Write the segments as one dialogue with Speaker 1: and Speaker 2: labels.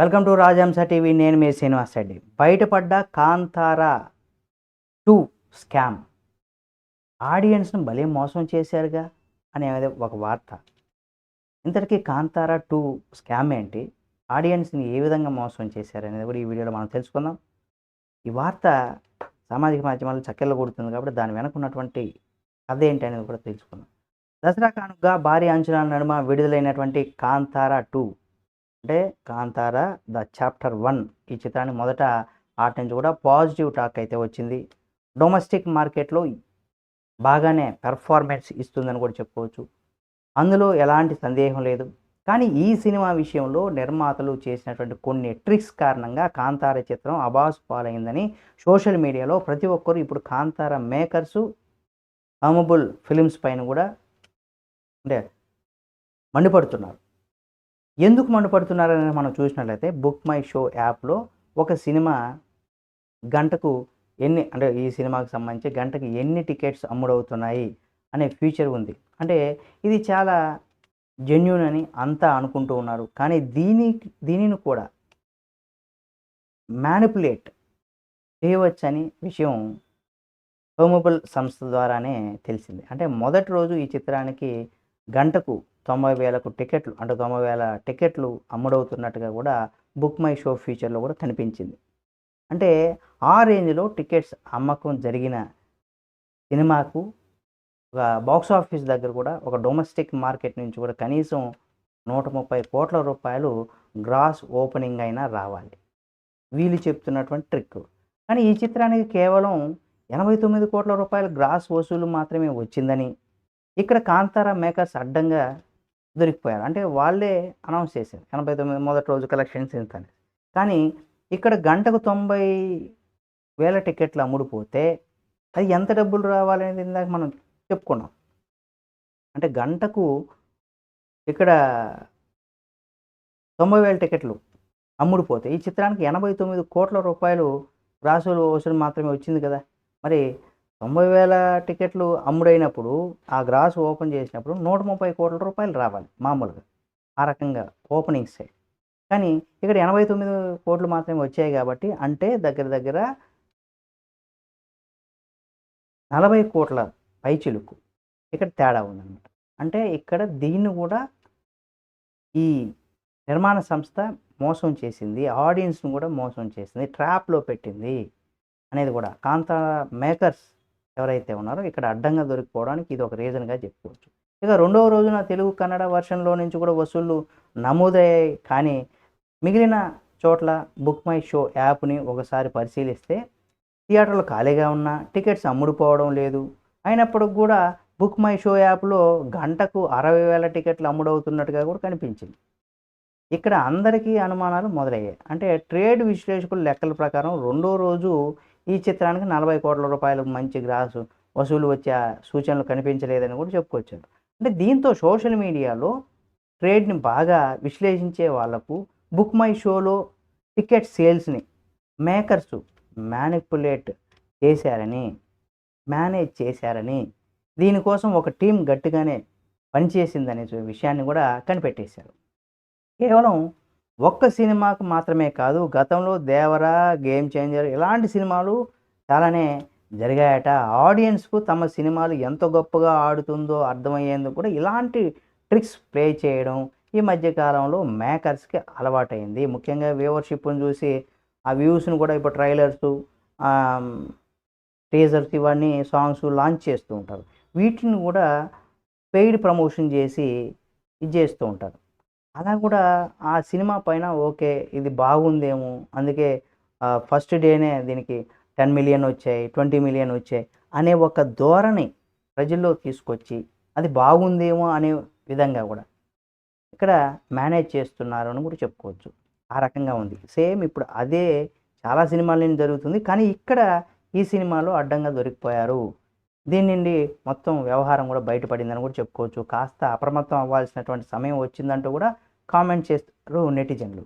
Speaker 1: Welcome to రాజంస TV. నేను మీ శ్రీనివాస్ రెడ్డి. బయటపడ్డ Kantara two scam. ఆడియన్స్ను భలే మోసం చేశారుగా అనేది ఒక వార్త. ఇంతటికీ కాంతారా టూ స్కామ్ ఏంటి? ఆడియన్స్ని ఏ విధంగా మోసం చేశారు అనేది కూడా ఈ వీడియోలో మనం తెలుసుకుందాం. ఈ వార్త సామాజిక మాధ్యమాల్లో చక్కెరలు కొడుతుంది కాబట్టి దాని వెనక ఉన్నటువంటి కథ ఏంటి అనేది కూడా తెలుసుకుందాం. దసరా కానుగా భారీ అంచనాల నడుమ విడుదలైనటువంటి కాంతారా టూ అంటే కాంతార ద చాప్టర్ వన్. ఈ చిత్రాన్ని మొదట ఆట నుంచి కూడా పాజిటివ్ టాక్ అయితే వచ్చింది. డొమెస్టిక్ మార్కెట్లో బాగానే పెర్ఫార్మెన్స్ ఇస్తుందని కూడా చెప్పుకోవచ్చు. అందులో ఎలాంటి సందేహం లేదు. కానీ ఈ సినిమా విషయంలో నిర్మాతలు చేసినటువంటి కొన్ని ట్రిక్స్ కారణంగా కాంతార చిత్రం అబాస్ పాలైందని సోషల్ మీడియాలో ప్రతి ఒక్కరు ఇప్పుడు కాంతార మేకర్సు అమబుల్ ఫిలిమ్స్ పైన కూడా అంటే మండిపడుతున్నారు. ఎందుకు మండిపడుతున్నారని మనం చూసినట్లయితే బుక్ మై షో యాప్లో ఒక సినిమా గంటకు ఎన్ని అంటే ఈ సినిమాకి సంబంధించి గంటకి ఎన్ని టికెట్స్ అమ్ముడవుతున్నాయి అనే ఫ్యూచర్ ఉంది. అంటే ఇది చాలా జెన్యున్ అని అంతా అనుకుంటూ ఉన్నారు. కానీ దీని దీనిని కూడా మ్యానిపులేట్ చేయవచ్చని విషయం హోమబుల్ సంస్థ ద్వారానే తెలిసింది. అంటే మొదటి రోజు ఈ చిత్రానికి గంటకు తొంభై వేలకు టికెట్లు అంటే తొంభై వేల టికెట్లు అమ్ముడవుతున్నట్టుగా కూడా బుక్ మై షో ఫీచర్లో కూడా కనిపించింది. అంటే ఆ రేంజ్లో టికెట్స్ అమ్మకం జరిగిన సినిమాకు ఒక బాక్స్ ఆఫీస్ దగ్గర కూడా ఒక డొమెస్టిక్ మార్కెట్ నుంచి కూడా కనీసం నూట ముప్పై కోట్ల రూపాయలు గ్రాస్ ఓపెనింగ్ అయినా రావాలి. వీళ్ళు చెప్తున్నటువంటి ట్రిక్. కానీ ఈ చిత్రానికి కేవలం ఎనభై తొమ్మిది కోట్ల రూపాయల గ్రాస్ వసూలు మాత్రమే వచ్చిందని ఇక్కడ కాంతారా మేకర్స్ అడ్డంగా దొరికిపోయారు. అంటే వాళ్ళే అనౌన్స్ చేశారు. ఎనభై తొమ్మిది మొదటి రోజు కలెక్షన్స్ ఇంత అని కానీ ఇక్కడ గంటకు తొంభై వేల టికెట్లు అమ్ముడుపోతే అది ఎంత డబ్బులు రావాలనేది ఇందాక మనం చెప్పుకున్నాం. అంటే గంటకు ఇక్కడ తొంభై వేల టికెట్లు అమ్ముడుపోతే ఈ చిత్రానికి ఎనభై తొమ్మిది కోట్ల రూపాయలు రాసులు వసూలు మాత్రమే వచ్చింది కదా. మరి తొంభై వేల టికెట్లు అమ్ముడైనప్పుడు ఆ గ్రాస్ ఓపెన్ చేసినప్పుడు నూట ముప్పై కోట్ల రూపాయలు రావాలి మామూలుగా. ఆ రకంగా ఓపెనింగ్సే కానీ ఇక్కడ ఎనభై తొమ్మిది కోట్లు మాత్రమే వచ్చాయి కాబట్టి అంటే దగ్గర దగ్గర నలభై కోట్ల పైచిలుకు ఇక్కడ తేడా ఉందన్నమాట. అంటే ఇక్కడ దీన్ని కూడా ఈ నిర్మాణ సంస్థ మోసం చేసింది ఆడియన్స్ను కూడా మోసం చేసింది ట్రాప్లో పెట్టింది అనేది కూడా కాంతా మేకర్స్ ఎవరైతే ఉన్నారో ఇక్కడ అడ్డంగా దొరికిపోవడానికి ఇది ఒక రీజన్గా చెప్పుకోవచ్చు. ఇక రెండవ రోజున తెలుగు కన్నడ వర్షన్లో నుంచి కూడా వసూళ్ళు నమోదయ్యాయి. కానీ మిగిలిన చోట్ల బుక్ మై షో యాప్ని ఒకసారి పరిశీలిస్తే థియేటర్లు ఖాళీగా ఉన్నా టికెట్స్ అమ్ముడుపోవడం లేదు. అయినప్పటికి కూడా బుక్ మై షో యాప్లో గంటకు అరవై వేల టికెట్లు అమ్ముడవుతున్నట్టుగా కూడా కనిపించింది. ఇక్కడ అందరికీ అనుమానాలు మొదలయ్యాయి. అంటే ట్రేడ్ విశ్లేషకుల లెక్కల ప్రకారం రెండో రోజు ఈ చిత్రానికి నలభై కోట్ల రూపాయలకు మంచి గ్రాసు వసూలు వచ్చే సూచనలు కనిపించలేదని కూడా చెప్పుకొచ్చారు. అంటే దీంతో సోషల్ మీడియాలో ట్రేడ్ని బాగా విశ్లేషించే వాళ్ళకు బుక్ మై షోలో టికెట్ సేల్స్ని మేకర్స్ మ్యానిపులేట్ చేశారని మేనేజ్ చేశారని దీనికోసం ఒక టీం గట్టిగానే పనిచేసిందనే విషయాన్ని కూడా కనిపెట్టేశారు. కేవలం ఒక్క సినిమాకు మాత్రమే కాదు గతంలో దేవరా గేమ్ చేంజర్ ఇలాంటి సినిమాలు చాలానే జరిగాయట. ఆడియన్స్కు తమ సినిమాలు ఎంత గొప్పగా ఆడుతుందో అర్థమయ్యేందుకు కూడా ఇలాంటి ట్రిక్స్ ప్లే చేయడం ఈ మధ్యకాలంలో మేకర్స్కి అలవాటైంది. ముఖ్యంగా వ్యూవర్షిప్ని చూసి ఆ వ్యూస్ని కూడా ఇప్పుడు ట్రైలర్స్ టీజర్స్ ఇవన్నీ సాంగ్స్ లాంచ్ చేస్తూ ఉంటారు. వీటిని కూడా పెయిడ్ ప్రమోషన్ చేసి ఇది చేస్తూ ఉంటారు. అలా కూడా ఆ సినిమా పైన ఓకే ఇది బాగుందేమో. అందుకే ఫస్ట్ డేనే దీనికి టెన్ మిలియన్ వచ్చాయి ట్వంటీ మిలియన్ వచ్చాయి అనే ఒక ధోరణి ప్రజల్లో తీసుకొచ్చి అది బాగుందేమో అనే విధంగా కూడా ఇక్కడ మేనేజ్ చేస్తున్నారు అని కూడా చెప్పుకోవచ్చు. ఆ రకంగా ఉంది. సేమ్ ఇప్పుడు అదే చాలా సినిమాలని జరుగుతుంది కానీ ఇక్కడ ఈ సినిమాలో అడ్డంగా దొరికిపోయారు. దీని నుండి మొత్తం వ్యవహారం కూడా బయటపడిందని కూడా చెప్పుకోవచ్చు. కాస్త అప్రమత్తం అవ్వాల్సినటువంటి సమయం వచ్చిందంటూ కూడా కామెంట్ చేస్తారు నెటిజన్లు.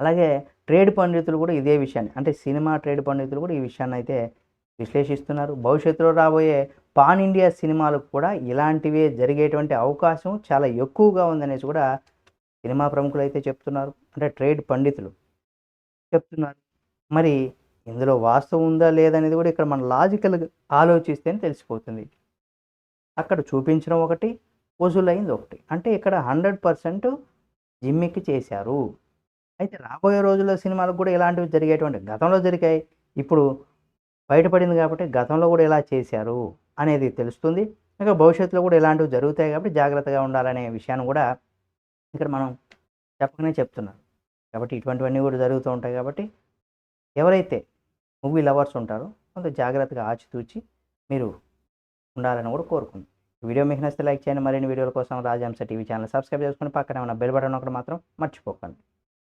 Speaker 1: అలాగే ట్రేడ్ పండితులు కూడా ఇదే విషయాన్ని అంటే సినిమా ట్రేడ్ పండితులు కూడా ఈ విషయాన్ని అయితే విశ్లేషిస్తున్నారు. భవిష్యత్తులో రాబోయే పాన్ ఇండియా సినిమాలకు కూడా ఇలాంటివే జరిగేటువంటి అవకాశం చాలా ఎక్కువగా ఉందనేసి కూడా సినిమా ప్రముఖులు అయితే చెప్తున్నారు. అంటే ట్రేడ్ పండితులు చెప్తున్నారు. మరి ఇందులో వాస్తవం ఉందా లేదనేది కూడా ఇక్కడ మన లాజికల్ ఆలోచిస్తేనే తెలిసిపోతుంది. అక్కడ చూపించడం ఒకటి వసూలైంది ఒకటి. అంటే ఇక్కడ హండ్రెడ్ పర్సెంట్ జిమ్మికి చేశారు. అయితే రాబోయే రోజుల్లో సినిమాలకు కూడా ఇలాంటివి జరిగేటువంటి గతంలో జరిగాయి. ఇప్పుడు బయటపడింది కాబట్టి గతంలో కూడా ఇలా చేశారు అనేది తెలుస్తుంది. ఇంకా భవిష్యత్తులో కూడా ఇలాంటివి జరుగుతాయి కాబట్టి జాగ్రత్తగా ఉండాలనే విషయాన్ని కూడా ఇక్కడ మనం చెప్పకనే చెప్తున్నారు కాబట్టి ఇటువంటివన్నీ కూడా జరుగుతూ ఉంటాయి కాబట్టి ఎవరైతే మూవీ లవర్స్ ఉంటారో కొంత జాగ్రత్తగా ఆచితూచి మీరు ఉండాలని కూడా కోరుకుంది. వీడియో మీకు నచ్చితే లైక్ చేయండి. మరిన్ని వీడియోల కోసం రాజాంశ టీవీ ఛానల్ సబ్స్క్రైబ్ చేసుకుని పక్కనే ఉన్న బెల్ బటన్ ఒకటి మాత్రం మర్చిపోకండి.